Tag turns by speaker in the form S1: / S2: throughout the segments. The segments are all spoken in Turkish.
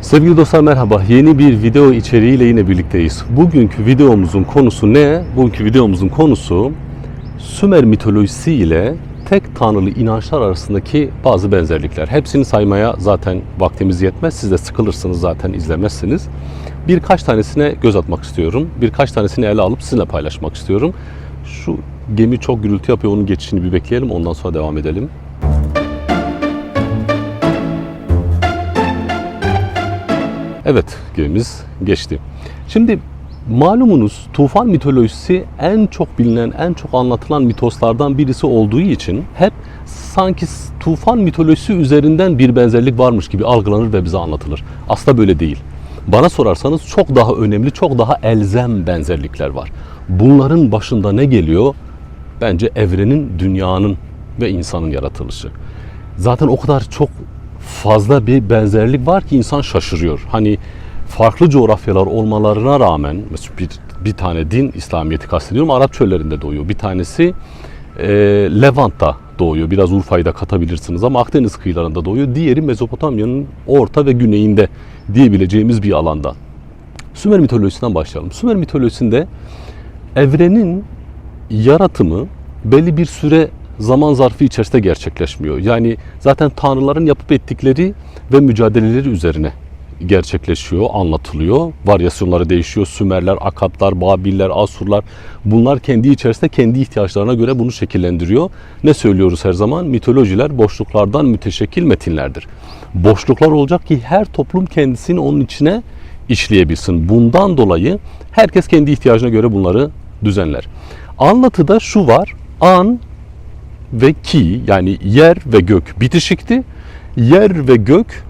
S1: Sevgili dostlar merhaba. Yeni bir video içeriğiyle yine birlikteyiz. Bugünkü videomuzun konusu ne? Bugünkü videomuzun konusu Sümer mitolojisi ile tek tanrılı inançlar arasındaki bazı benzerlikler. Hepsini saymaya zaten vaktimiz yetmez. Siz de sıkılırsınız zaten izlemezsiniz. Birkaç tanesine göz atmak istiyorum. Birkaç tanesini ele alıp sizinle paylaşmak istiyorum. Şu gemi çok gürültü yapıyor. Onun geçişini bir bekleyelim. Ondan sonra devam edelim. Evet, gemimiz geçti. Şimdi malumunuz tufan mitolojisi en çok bilinen, en çok anlatılan mitoslardan birisi olduğu için hep sanki tufan mitolojisi üzerinden bir benzerlik varmış gibi algılanır ve bize anlatılır. Aslında böyle değil. Bana sorarsanız çok daha önemli, çok daha elzem benzerlikler var. Bunların başında ne geliyor? Bence evrenin, dünyanın ve insanın yaratılışı. Zaten o kadar çok fazla bir benzerlik var ki insan şaşırıyor. Hani farklı coğrafyalar olmalarına rağmen mesela bir, bir tane din İslamiyet'i kastediyorum Arap çöllerinde doğuyor. Bir tanesi e, Levant'ta doğuyor. Biraz Urfa'yı da katabilirsiniz ama Akdeniz kıyılarında doğuyor. Diğeri Mezopotamya'nın orta ve güneyinde diyebileceğimiz bir alanda. Sümer mitolojisinden başlayalım. Sümer mitolojisinde evrenin yaratımı belli bir süre zaman zarfı içerisinde gerçekleşmiyor. Yani zaten tanrıların yapıp ettikleri ve mücadeleleri üzerine gerçekleşiyor, anlatılıyor. Varyasyonları değişiyor. Sümerler, Akatlar, Babiller, Asurlar bunlar kendi içerisinde kendi ihtiyaçlarına göre bunu şekillendiriyor. Ne söylüyoruz her zaman? Mitolojiler boşluklardan müteşekkil metinlerdir. Boşluklar olacak ki her toplum kendisini onun içine işleyebilsin. Bundan dolayı herkes kendi ihtiyacına göre bunları düzenler. Anlatıda şu var. An ve ki yani yer ve gök bitişikti. Yer ve gök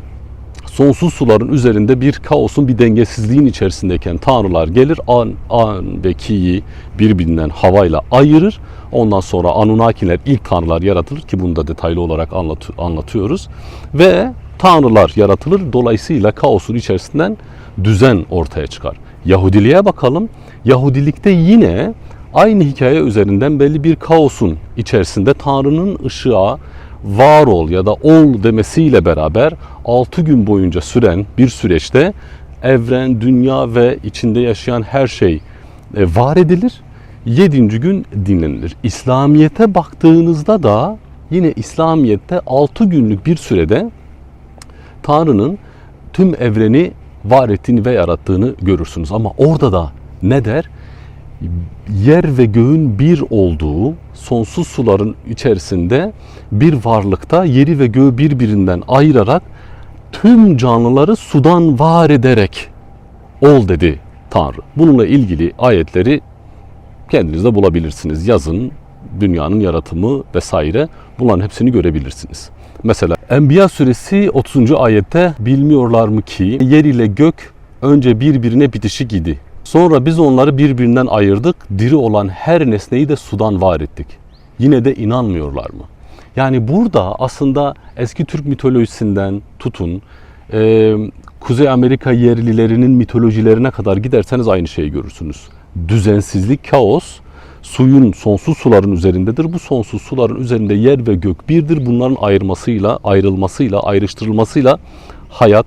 S1: sonsuz suların üzerinde bir kaosun bir dengesizliğin içerisindeyken tanrılar gelir an, an ve ki'yi birbirinden havayla ayırır. Ondan sonra Anunnakiler ilk tanrılar yaratılır ki bunu da detaylı olarak anlat, anlatıyoruz. Ve tanrılar yaratılır. Dolayısıyla kaosun içerisinden düzen ortaya çıkar. Yahudiliğe bakalım. Yahudilikte yine aynı hikaye üzerinden belli bir kaosun içerisinde Tanrı'nın ışığa var ol ya da ol demesiyle beraber 6 gün boyunca süren bir süreçte evren, dünya ve içinde yaşayan her şey e, var edilir. 7. gün dinlenilir. İslamiyete baktığınızda da yine İslamiyet'te 6 günlük bir sürede Tanrı'nın tüm evreni var ettiğini ve yarattığını görürsünüz. Ama orada da ne der? Yer ve göğün bir olduğu sonsuz suların içerisinde bir varlıkta yeri ve göğü birbirinden ayırarak tüm canlıları sudan var ederek ol dedi Tanrı. Bununla ilgili ayetleri kendinizde bulabilirsiniz. Yazın dünyanın yaratımı vesaire bunların hepsini görebilirsiniz. Mesela Enbiya suresi 30. ayette bilmiyorlar mı ki yer ile gök önce birbirine bitişik idi. Sonra biz onları birbirinden ayırdık. Diri olan her nesneyi de sudan var ettik. Yine de inanmıyorlar mı? Yani burada aslında eski Türk mitolojisinden tutun, e, Kuzey Amerika yerlilerinin mitolojilerine kadar giderseniz aynı şeyi görürsünüz. Düzensizlik, kaos, suyun sonsuz suların üzerindedir. Bu sonsuz suların üzerinde yer ve gök birdir. Bunların ayırmasıyla, ayrılmasıyla, ayrıştırılmasıyla hayat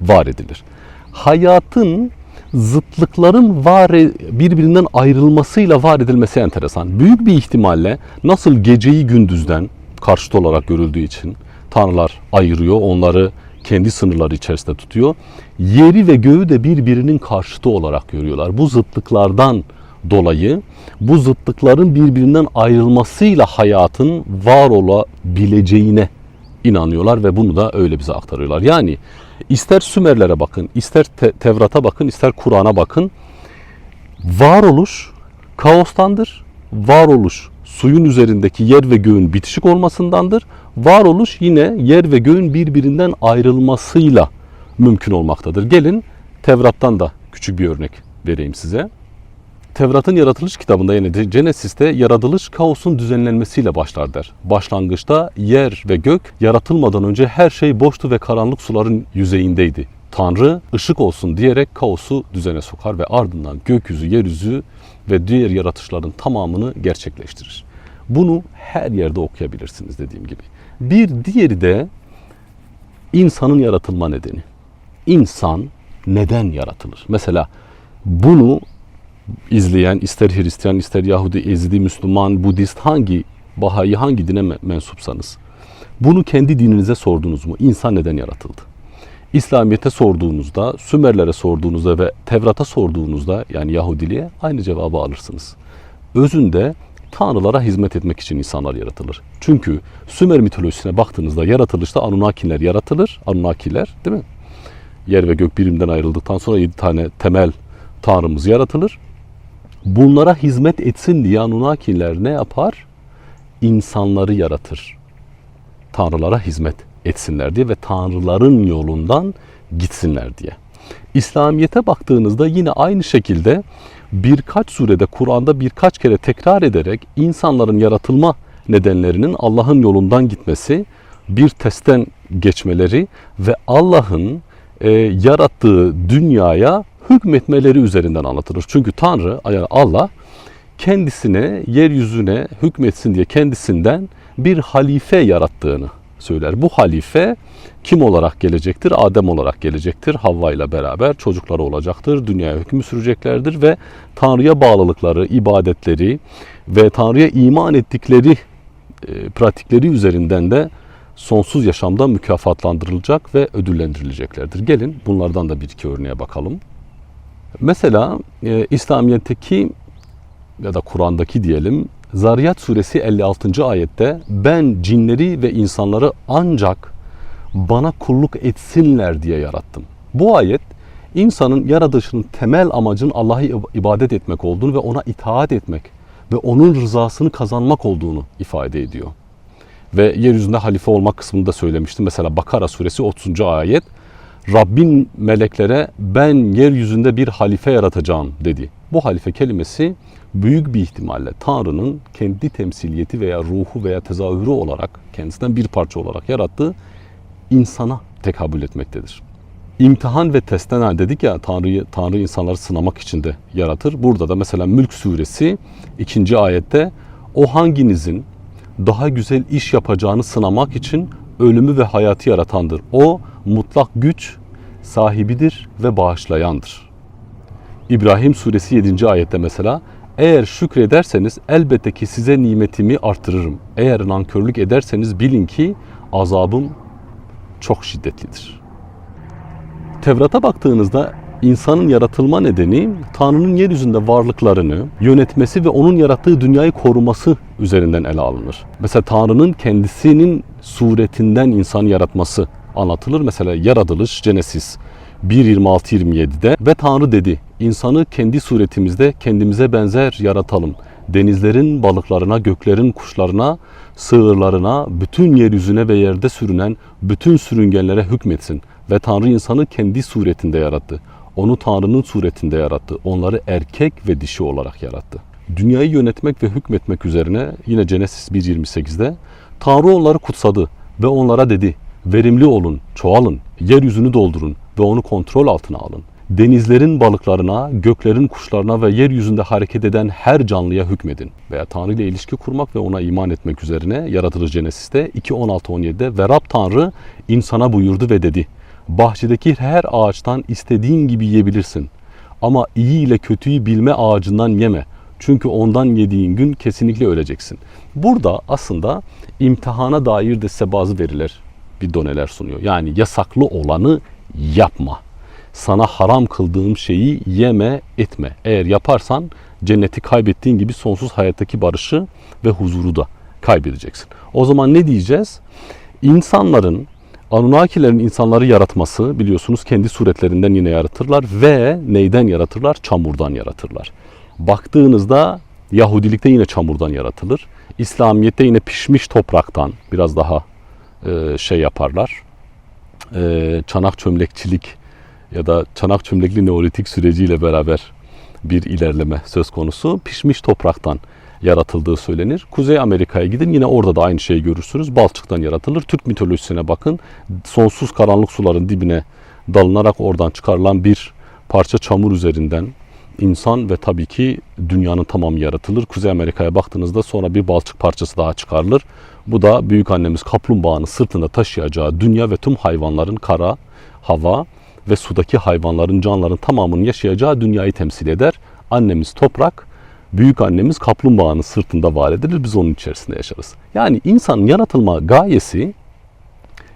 S1: var edilir. Hayatın zıtlıkların var e, birbirinden ayrılmasıyla var edilmesi enteresan. Büyük bir ihtimalle nasıl geceyi gündüzden karşıt olarak görüldüğü için tanrılar ayırıyor, onları kendi sınırları içerisinde tutuyor. Yeri ve göğü de birbirinin karşıtı olarak görüyorlar. Bu zıtlıklardan dolayı bu zıtlıkların birbirinden ayrılmasıyla hayatın var olabileceğine inanıyorlar ve bunu da öyle bize aktarıyorlar. Yani ister Sümerlere bakın, ister Te- Tevrat'a bakın, ister Kur'an'a bakın. Varoluş kaostandır. Varoluş suyun üzerindeki yer ve göğün bitişik olmasındandır. Varoluş yine yer ve göğün birbirinden ayrılmasıyla mümkün olmaktadır. Gelin Tevrat'tan da küçük bir örnek vereyim size. Tevrat'ın yaratılış kitabında yani Genesis'te yaratılış kaosun düzenlenmesiyle başlar der. Başlangıçta yer ve gök yaratılmadan önce her şey boştu ve karanlık suların yüzeyindeydi. Tanrı ışık olsun diyerek kaosu düzene sokar ve ardından gökyüzü, yeryüzü ve diğer yaratışların tamamını gerçekleştirir. Bunu her yerde okuyabilirsiniz dediğim gibi. Bir diğeri de insanın yaratılma nedeni. insan neden yaratılır? Mesela bunu izleyen ister Hristiyan, ister Yahudi, Ezidi, Müslüman, Budist hangi Bahayi hangi dine me- mensupsanız bunu kendi dininize sordunuz mu? İnsan neden yaratıldı? İslamiyet'e sorduğunuzda, Sümerlere sorduğunuzda ve Tevrat'a sorduğunuzda yani Yahudiliğe aynı cevabı alırsınız. Özünde tanrılara hizmet etmek için insanlar yaratılır. Çünkü Sümer mitolojisine baktığınızda yaratılışta Anunnakiler yaratılır. Anunnakiler değil mi? Yer ve gök birimden ayrıldıktan sonra 7 tane temel tanrımız yaratılır. Bunlara hizmet etsin diye Anunnakiler ne yapar? İnsanları yaratır. Tanrılara hizmet etsinler diye ve tanrıların yolundan gitsinler diye. İslamiyet'e baktığınızda yine aynı şekilde birkaç surede Kur'an'da birkaç kere tekrar ederek insanların yaratılma nedenlerinin Allah'ın yolundan gitmesi, bir testten geçmeleri ve Allah'ın e, yarattığı dünyaya hükmetmeleri üzerinden anlatılır. Çünkü Tanrı yani Allah kendisine yeryüzüne hükmetsin diye kendisinden bir halife yarattığını söyler. Bu halife kim olarak gelecektir? Adem olarak gelecektir. Havva ile beraber çocukları olacaktır. Dünyaya hükmü süreceklerdir ve Tanrı'ya bağlılıkları, ibadetleri ve Tanrı'ya iman ettikleri e, pratikleri üzerinden de sonsuz yaşamda mükafatlandırılacak ve ödüllendirileceklerdir. Gelin bunlardan da bir iki örneğe bakalım. Mesela e, İslamiyet'teki ya da Kur'an'daki diyelim Zariyat suresi 56. ayette ben cinleri ve insanları ancak bana kulluk etsinler diye yarattım. Bu ayet insanın yaratılışının temel amacının Allah'a ibadet etmek olduğunu ve ona itaat etmek ve onun rızasını kazanmak olduğunu ifade ediyor. Ve yeryüzünde halife olmak kısmında söylemiştim. Mesela Bakara suresi 30. ayet Rabbin meleklere ben yeryüzünde bir halife yaratacağım dedi. Bu halife kelimesi büyük bir ihtimalle Tanrı'nın kendi temsiliyeti veya ruhu veya tezahürü olarak kendisinden bir parça olarak yarattığı insana tekabül etmektedir. İmtihan ve testten dedik ya Tanrı'yı Tanrı insanları sınamak için de yaratır. Burada da mesela Mülk suresi 2. ayette o hanginizin daha güzel iş yapacağını sınamak için ölümü ve hayatı yaratandır. O mutlak güç sahibidir ve bağışlayandır. İbrahim suresi 7. ayette mesela eğer şükrederseniz elbette ki size nimetimi artırırım. Eğer nankörlük ederseniz bilin ki azabım çok şiddetlidir. Tevrat'a baktığınızda insanın yaratılma nedeni Tanrı'nın yeryüzünde varlıklarını yönetmesi ve onun yarattığı dünyayı koruması üzerinden ele alınır. Mesela Tanrı'nın kendisinin suretinden insanı yaratması anlatılır. Mesela yaratılış Genesis 1.26-27'de ve Tanrı dedi insanı kendi suretimizde kendimize benzer yaratalım. Denizlerin balıklarına, göklerin kuşlarına, sığırlarına, bütün yeryüzüne ve yerde sürünen bütün sürüngenlere hükmetsin. Ve Tanrı insanı kendi suretinde yarattı. Onu Tanrı'nın suretinde yarattı. Onları erkek ve dişi olarak yarattı. Dünyayı yönetmek ve hükmetmek üzerine yine Genesis 1.28'de Tanrı onları kutsadı ve onlara dedi verimli olun, çoğalın, yeryüzünü doldurun ve onu kontrol altına alın. Denizlerin balıklarına, göklerin kuşlarına ve yeryüzünde hareket eden her canlıya hükmedin. Veya Tanrı ile ilişki kurmak ve ona iman etmek üzerine yaratılış Genesis'te 2.16-17'de ve Rab Tanrı insana buyurdu ve dedi. Bahçedeki her ağaçtan istediğin gibi yiyebilirsin. Ama iyi ile kötüyü bilme ağacından yeme. Çünkü ondan yediğin gün kesinlikle öleceksin. Burada aslında imtihana dair de size bazı veriler, bir doneler sunuyor. Yani yasaklı olanı yapma. Sana haram kıldığım şeyi yeme etme. Eğer yaparsan cenneti kaybettiğin gibi sonsuz hayattaki barışı ve huzuru da kaybedeceksin. O zaman ne diyeceğiz? İnsanların Anunnakilerin insanları yaratması biliyorsunuz kendi suretlerinden yine yaratırlar ve neyden yaratırlar? Çamurdan yaratırlar. Baktığınızda Yahudilikte yine çamurdan yaratılır. İslamiyet'te yine pişmiş topraktan biraz daha e, şey yaparlar. E, çanak çömlekçilik ya da çanak çömlekli neolitik süreciyle beraber bir ilerleme söz konusu. Pişmiş topraktan yaratıldığı söylenir. Kuzey Amerika'ya gidin yine orada da aynı şeyi görürsünüz. Balçıktan yaratılır. Türk mitolojisine bakın. Sonsuz karanlık suların dibine dalınarak oradan çıkarılan bir parça çamur üzerinden insan ve tabii ki dünyanın tamamı yaratılır. Kuzey Amerika'ya baktığınızda sonra bir balçık parçası daha çıkarılır. Bu da büyük annemiz kaplumbağanın sırtında taşıyacağı dünya ve tüm hayvanların kara, hava ve sudaki hayvanların, canlıların tamamının yaşayacağı dünyayı temsil eder. Annemiz toprak, büyük annemiz kaplumbağanın sırtında var edilir. Biz onun içerisinde yaşarız. Yani insanın yaratılma gayesi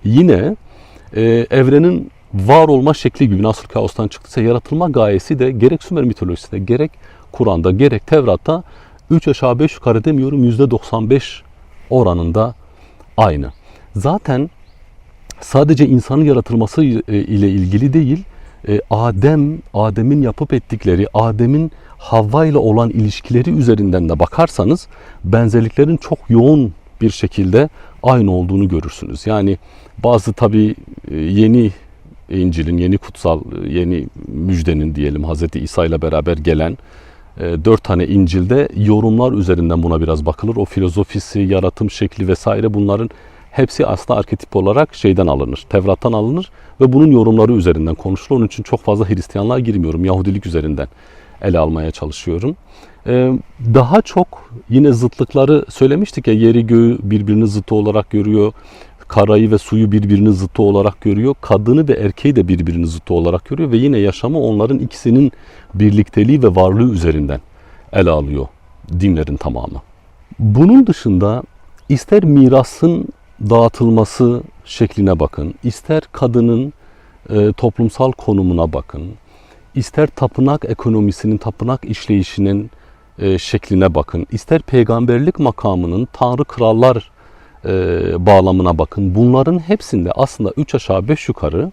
S1: yine e, evrenin var olma şekli gibi nasıl kaostan çıktıysa yaratılma gayesi de gerek Sümer mitolojisinde gerek Kur'an'da gerek Tevrat'ta 3 aşağı 5 yukarı demiyorum %95 oranında aynı. Zaten sadece insanın yaratılması e, ile ilgili değil, e, Adem, Adem'in yapıp ettikleri, Adem'in Havva ile olan ilişkileri üzerinden de bakarsanız benzerliklerin çok yoğun bir şekilde aynı olduğunu görürsünüz. Yani bazı tabi yeni İncil'in, yeni kutsal, yeni müjdenin diyelim Hazreti İsa ile beraber gelen e, dört tane İncil'de yorumlar üzerinden buna biraz bakılır. O filozofisi, yaratım şekli vesaire bunların hepsi aslında arketip olarak şeyden alınır. Tevrat'tan alınır ve bunun yorumları üzerinden konuşulur. Onun için çok fazla Hristiyanlığa girmiyorum. Yahudilik üzerinden ele almaya çalışıyorum. Ee, daha çok yine zıtlıkları söylemiştik ya yeri göğü birbirini zıttı olarak görüyor. Karayı ve suyu birbirinin zıttı olarak görüyor. Kadını ve erkeği de birbirinin zıttı olarak görüyor ve yine yaşamı onların ikisinin birlikteliği ve varlığı üzerinden ele alıyor dinlerin tamamı. Bunun dışında ister mirasın dağıtılması şekline bakın, ister kadının e, toplumsal konumuna bakın, ister tapınak ekonomisinin, tapınak işleyişinin e, şekline bakın, ister peygamberlik makamının tanrı krallar e, bağlamına bakın. Bunların hepsinde aslında 3 aşağı 5 yukarı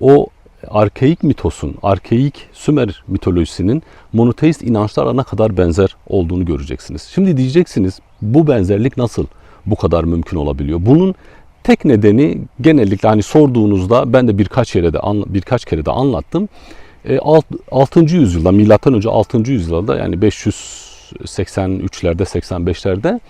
S1: o arkeik mitosun, arkeik Sümer mitolojisinin monoteist inançlara ne kadar benzer olduğunu göreceksiniz. Şimdi diyeceksiniz bu benzerlik nasıl bu kadar mümkün olabiliyor? Bunun tek nedeni genellikle hani sorduğunuzda ben de birkaç yere de birkaç kere de anlattım. 6. yüzyılda milattan önce 6. yüzyılda yani 583'lerde 85'lerde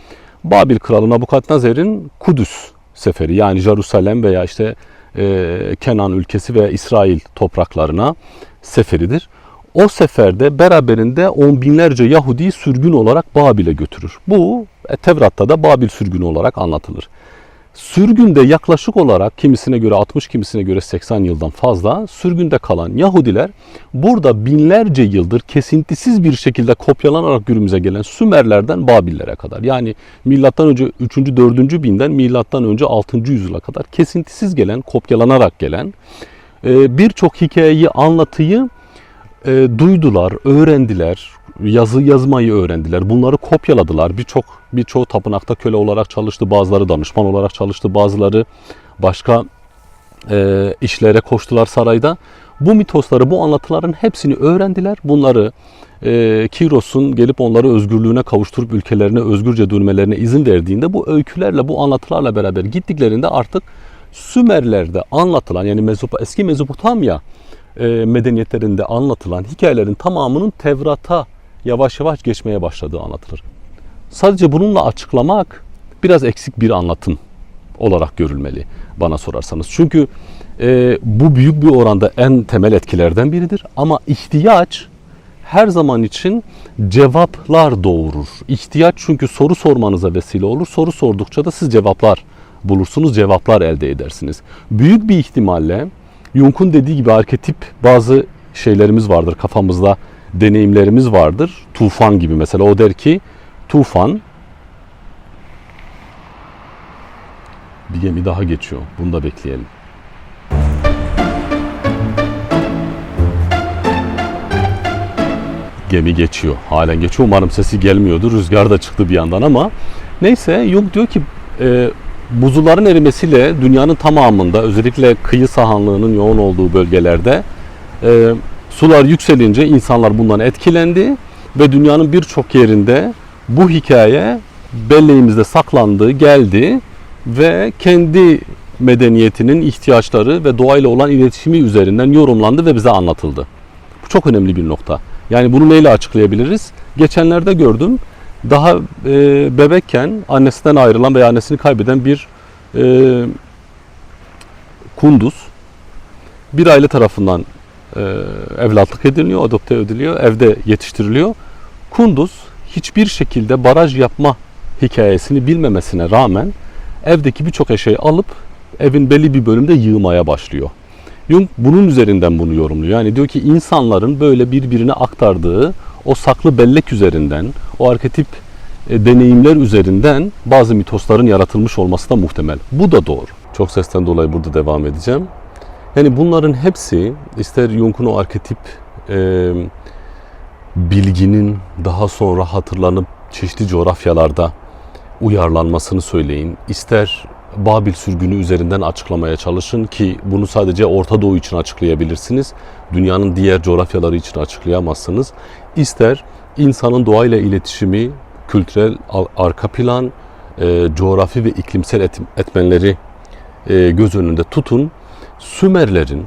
S1: Babil kralı Nabukadnezar'ın Kudüs seferi yani Jerusalem veya işte e, Kenan ülkesi veya İsrail topraklarına seferidir. O seferde beraberinde on binlerce Yahudi sürgün olarak Babil'e götürür. Bu e, Tevrat'ta da Babil sürgünü olarak anlatılır. Sürgünde yaklaşık olarak kimisine göre 60 kimisine göre 80 yıldan fazla sürgünde kalan Yahudiler burada binlerce yıldır kesintisiz bir şekilde kopyalanarak günümüze gelen Sümerlerden Babillere kadar yani milattan önce 3. 4. binden milattan önce 6. yüzyıla kadar kesintisiz gelen kopyalanarak gelen e, birçok hikayeyi anlatıyı e, duydular, öğrendiler, yazı yazmayı öğrendiler. Bunları kopyaladılar. Birçok birçoğu tapınakta köle olarak çalıştı, bazıları danışman olarak çalıştı, bazıları başka e, işlere koştular sarayda. Bu mitosları, bu anlatıların hepsini öğrendiler. Bunları e, Kiros'un gelip onları özgürlüğüne kavuşturup ülkelerine özgürce dönmelerine izin verdiğinde bu öykülerle, bu anlatılarla beraber gittiklerinde artık Sümerler'de anlatılan yani Mezop eski Mezopotamya e, medeniyetlerinde anlatılan hikayelerin tamamının Tevrat'a yavaş yavaş geçmeye başladığı anlatılır. Sadece bununla açıklamak biraz eksik bir anlatım olarak görülmeli bana sorarsanız. Çünkü e, bu büyük bir oranda en temel etkilerden biridir. Ama ihtiyaç her zaman için cevaplar doğurur. İhtiyaç çünkü soru sormanıza vesile olur. Soru sordukça da siz cevaplar bulursunuz, cevaplar elde edersiniz. Büyük bir ihtimalle Jung'un dediği gibi arketip bazı şeylerimiz vardır kafamızda deneyimlerimiz vardır. Tufan gibi mesela o der ki tufan bir gemi daha geçiyor. Bunu da bekleyelim. Gemi geçiyor. Halen geçiyor. Umarım sesi gelmiyordur. Rüzgar da çıktı bir yandan ama neyse Jung diyor ki e, buzulların erimesiyle dünyanın tamamında özellikle kıyı sahanlığının yoğun olduğu bölgelerde e, sular yükselince insanlar bundan etkilendi ve dünyanın birçok yerinde bu hikaye belleğimizde saklandı, geldi ve kendi medeniyetinin ihtiyaçları ve doğayla olan iletişimi üzerinden yorumlandı ve bize anlatıldı. Bu çok önemli bir nokta. Yani bunu neyle açıklayabiliriz? Geçenlerde gördüm. Daha e, bebekken annesinden ayrılan veya annesini kaybeden bir e, kunduz bir aile tarafından e, evlatlık ediliyor, adopte ediliyor, evde yetiştiriliyor. Kunduz hiçbir şekilde baraj yapma hikayesini bilmemesine rağmen evdeki birçok eşeği alıp evin belli bir bölümde yığmaya başlıyor. Jung bunun üzerinden bunu yorumluyor. Yani diyor ki insanların böyle birbirine aktardığı o saklı bellek üzerinden, o arketip e, deneyimler üzerinden bazı mitosların yaratılmış olması da muhtemel. Bu da doğru. Çok sesten dolayı burada devam edeceğim. Yani bunların hepsi ister Jung'un o arketip e, bilginin daha sonra hatırlanıp çeşitli coğrafyalarda uyarlanmasını söyleyin. İster Babil sürgünü üzerinden açıklamaya çalışın ki bunu sadece Orta Doğu için açıklayabilirsiniz. Dünyanın diğer coğrafyaları için açıklayamazsınız. İster insanın doğayla iletişimi, kültürel arka plan, e, coğrafi ve iklimsel et- etmenleri e, göz önünde tutun. Sümerlerin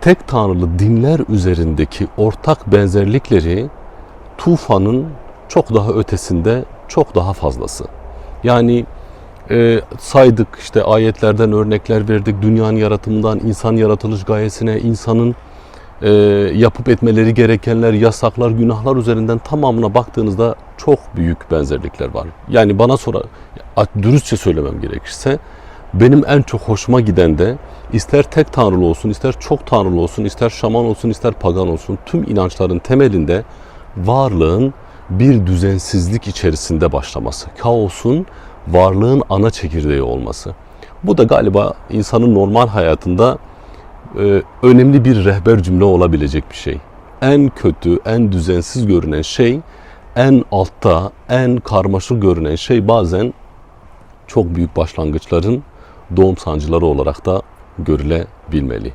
S1: tek tanrılı dinler üzerindeki ortak benzerlikleri tufanın çok daha ötesinde, çok daha fazlası. Yani e, saydık işte ayetlerden örnekler verdik. Dünyanın yaratımından insan yaratılış gayesine, insanın e, yapıp etmeleri gerekenler, yasaklar, günahlar üzerinden tamamına baktığınızda çok büyük benzerlikler var. Yani bana sonra dürüstçe söylemem gerekirse benim en çok hoşuma giden de ister tek tanrılı olsun, ister çok tanrılı olsun, ister şaman olsun, ister pagan olsun tüm inançların temelinde varlığın bir düzensizlik içerisinde başlaması. Kaosun varlığın ana çekirdeği olması. Bu da galiba insanın normal hayatında e, önemli bir rehber cümle olabilecek bir şey. En kötü, en düzensiz görünen şey, en altta, en karmaşık görünen şey bazen çok büyük başlangıçların doğum sancıları olarak da görülebilmeli.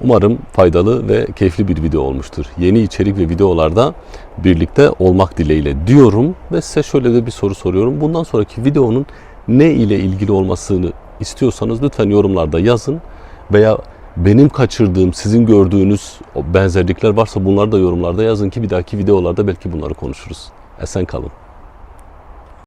S1: Umarım faydalı ve keyifli bir video olmuştur. Yeni içerik ve videolarda birlikte olmak dileğiyle diyorum ve size şöyle de bir soru soruyorum. Bundan sonraki videonun ne ile ilgili olmasını istiyorsanız lütfen yorumlarda yazın veya benim kaçırdığım, sizin gördüğünüz benzerlikler varsa bunları da yorumlarda yazın ki bir dahaki videolarda belki bunları konuşuruz. Esen kalın.